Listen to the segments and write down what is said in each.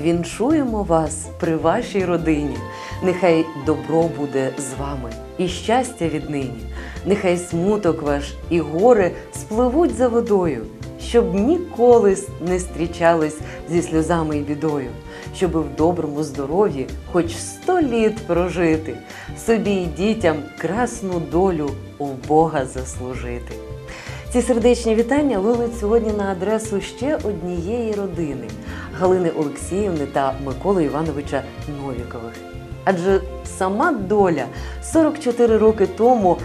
віншуємо вас при вашій родині. Нехай добро буде з вами і щастя віднині. Нехай смуток ваш і горе спливуть за водою, щоб ніколи не зустрічались зі сльозами і бідою, щоб в доброму здоров'ї хоч сто літ прожити, собі й дітям красну долю у Бога заслужити. Ці сердечні вітання лилить сьогодні на адресу ще однієї родини Галини Олексіївни та Миколи Івановича Новікових. Адже сама доля 44 роки тому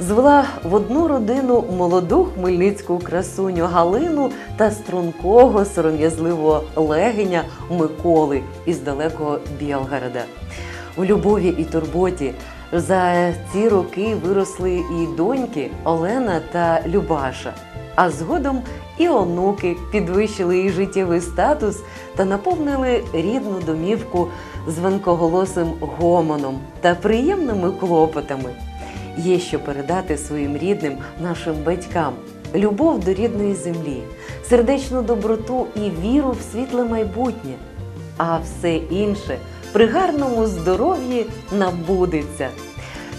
звела в одну родину молоду хмельницьку красуню Галину та стрункого сором'язливого легеня Миколи із далекого Білгорода. У любові і турботі за ці роки виросли і доньки Олена та Любаша. А згодом і онуки підвищили її життєвий статус та наповнили рідну домівку звонкоголосим гомоном та приємними клопотами. Є що передати своїм рідним нашим батькам любов до рідної землі, сердечну доброту і віру в світле майбутнє, а все інше при гарному здоров'ї набудеться.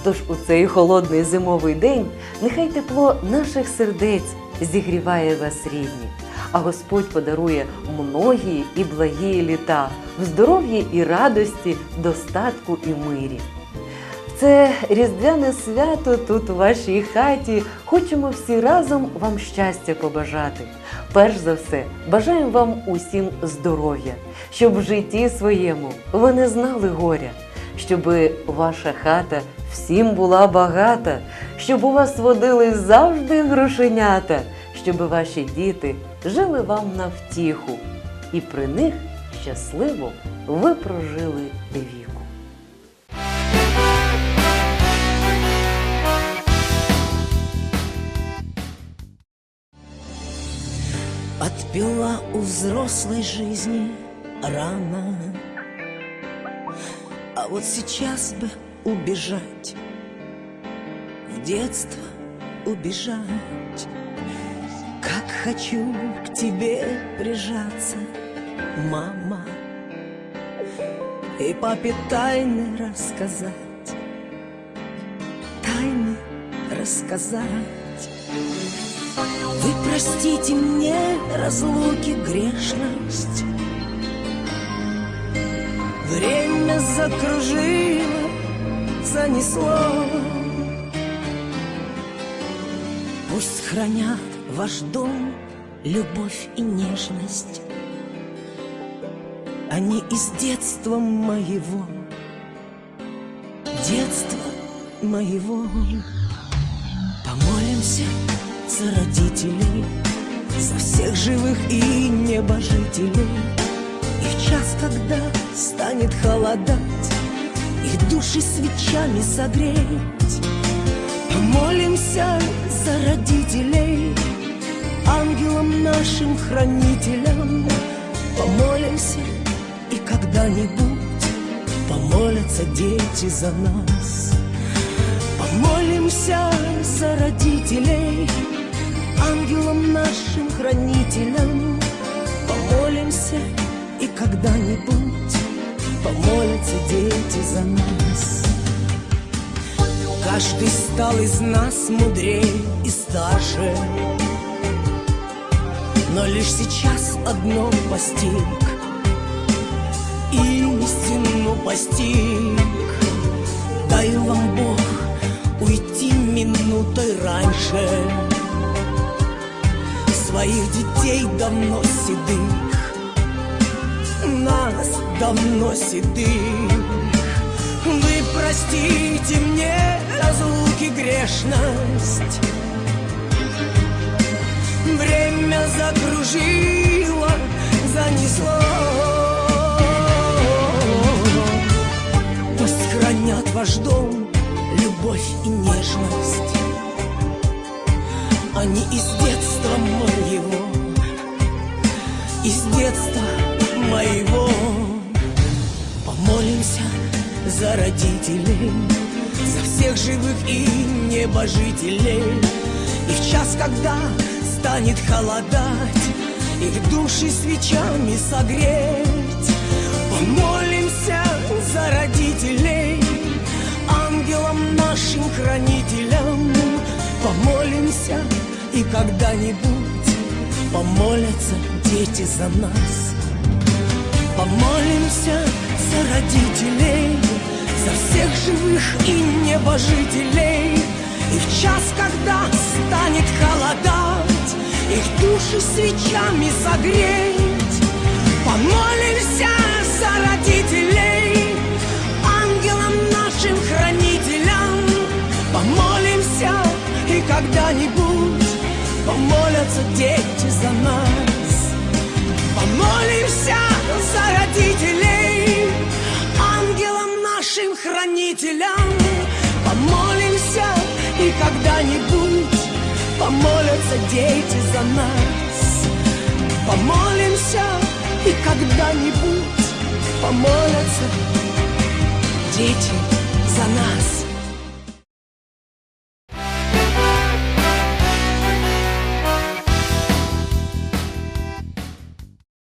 Тож у цей холодний зимовий день нехай тепло наших сердець зігріває вас рідні, а Господь подарує многії і благі літа в здоров'ї і радості, достатку і мирі. Це різдвяне свято тут у вашій хаті. Хочемо всі разом вам щастя побажати. Перш за все, бажаємо вам усім здоров'я, щоб в житті своєму ви не знали горя, щоб ваша хата всім була багата, щоб у вас водились завжди грошенята, щоб ваші діти жили вам на втіху, і при них щасливо ви прожили віку. Отпила у взрослой жизни рано А вот сейчас бы убежать В детство убежать. Как хочу к тебе прижаться, мама И папе тайны рассказать Тайны рассказать. Вы простите мне разлуки грешность Время закружило, занесло. Пусть хранят ваш дом любовь и нежность. Они из детства моего Детства моего. Помолимся за родителей, за всех живых и небожителей. Час, когда станет холодать, их души свечами согреть. Помолимся за родителей, ангелам нашим хранителям. Помолимся, и когда-нибудь помолятся дети за нас. Помолимся за родителей, ангелам нашим хранителям когда-нибудь помолятся дети за нас. Каждый стал из нас мудрее и старше. Но лишь сейчас одно постиг Истину постиг. Дай вам Бог уйти минутой раньше. Своих детей давно седых Нас давно седых Вы простите мне разлуки грешность. Время закружило, занесло. Пусть хранят ваш дом любовь и нежность. Они из детства моего Из детства моего Помолимся за родителей За всех живых и небожителей И в час, когда станет холодать Их души свечами согреть Помолимся за родителей, ангелам нашим хранителям. Помолимся и когда-нибудь помолятся дети за нас. Родителей, за всех живых и небожителей. И в час, когда станет холодать, их души свечами согреть. Помолимся за родителей, ангелам нашим хранителям. Помолимся и когда-нибудь помолятся дети за нас. Помолимся за родителей, нашим хранителям. Помолимся и когда-нибудь помолятся дети за нас. Помолимся и когда-нибудь помолятся.